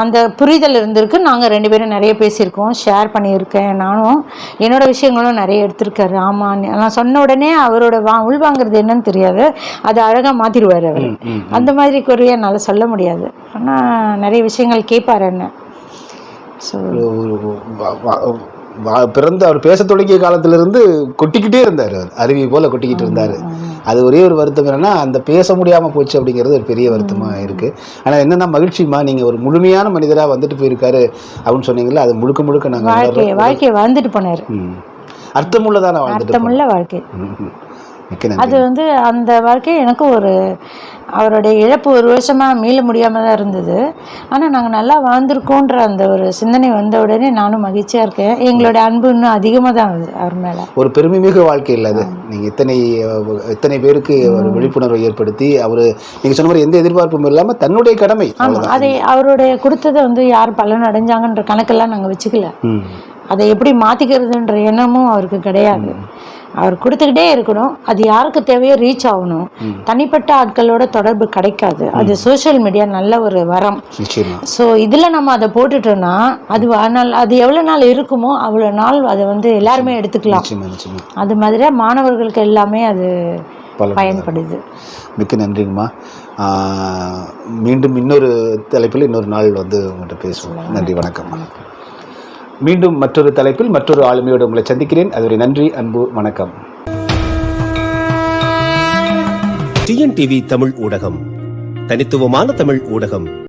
அந்த புரிதல் இருந்திருக்கு. நாங்கள் ரெண்டு பேரும் நிறைய பேசியிருக்கோம். ஷேர் பண்ணியிருக்கேன் நானும். என்னோட விஷயங்களும் நிறைய எடுத்திருக்காரு ஆமாம் நான் சொன்ன உடனே அவரோட வா உள்வாங்கிறது என்னன்னு தெரியாது. அதை அழகாக மாற்றிடுவார் அவர். அந்த மாதிரி குறைய என்னால் சொல்ல முடியாது. ஆனால் நிறைய விஷயங்கள் கேட்பார் என்ன. ஸோ பிறந்து அவர் பேச தொடங்கிய காலத்திலிருந்து கொட்டிக்கிட்டே இருந்தார் அவர். அருவி போல கொட்டிக்கிட்டு இருந்தார். அது ஒரே ஒரு வருத்தம் என்னன்னா அந்த பேச முடியாம போச்சு அப்படிங்கிறது ஒரு பெரிய வருத்தமா இருக்கு. ஆனா என்னன்னா மகிழ்ச்சிமா நீங்க ஒரு முழுமையான மனிதரா வந்துட்டு போயிருக்காரு அப்படின்னு சொன்னீங்கல்ல அது முழுக்க முழுக்க நாங்க வாழ்க்கையை வாழ்க்கையை வாழ்ந்துட்டு போனார். அர்த்தமுள்ளதான அர்த்தமுள்ள வாழ்க்கை. அது வந்து அந்த வாழ்க்கை எனக்கு ஒரு அவருடைய இழப்பு ஒரு வருஷமா மீள முடியாம தான் இருந்தது. ஆனால் நாங்கள் நல்லா வாழ்ந்திருக்கோன்ற அந்த ஒரு சிந்தனை வந்த உடனே நானும் மகிழ்ச்சியா இருக்கேன். எங்களோட அன்பு இன்னும் அதிகமாக தான் ஆகுது அவர் மேலே. ஒரு பெருமைமிகு வாழ்க்கை இல்லை அது. நீங்கள் இத்தனை இத்தனை பேருக்கு ஒரு விழிப்புணர்வை ஏற்படுத்தி அவர் நீங்கள் சொன்ன மாதிரி எந்த எதிர்பார்ப்பும் இல்லாமல் தன்னுடைய கடமை. ஆமாம் அதை அவருடைய கொடுத்ததை வந்து யார் பலன் அடைஞ்சாங்கன்ற கணக்கெல்லாம் நாங்கள் வச்சுக்கல. அதை எப்படி மாற்றிக்கிறதுன்ற எண்ணமும் அவருக்கு கிடையாது. அவர் கொடுத்துக்கிட்டே இருக்கணும். அது யாருக்கு தேவையோ ரீச் ஆகணும். தனிப்பட்ட ஆட்களோட தொடர்பு கிடைக்காது. அது சோஷியல் மீடியா நல்ல ஒரு வரம். ஸோ இதில் நம்ம அதை போட்டுட்டோம்னா அது ஆனால் அது எவ்வளோ நாள் இருக்குமோ அவ்வளோ நாள் அதை வந்து எல்லாருமே எடுத்துக்கலாம். அது மாதிரியா மாணவர்களுக்கு எல்லாமே அது பயன்படுது. மிக்க நன்றிங்கம்மா. மீண்டும் இன்னொரு தலைப்பில் இன்னொரு நாள் வந்து உங்கள்கிட்ட பேசுவோம். நன்றி வணக்கம் மீண்டும் மற்றொரு தலைப்பில் மற்றொரு ஆளுமையோடு உங்களை சந்திக்கிறேன். அதுவரை நன்றி அன்பு வணக்கம். டிஎன்டிவி தமிழ் ஊடகம். தனித்துவமான தமிழ் ஊடகம்.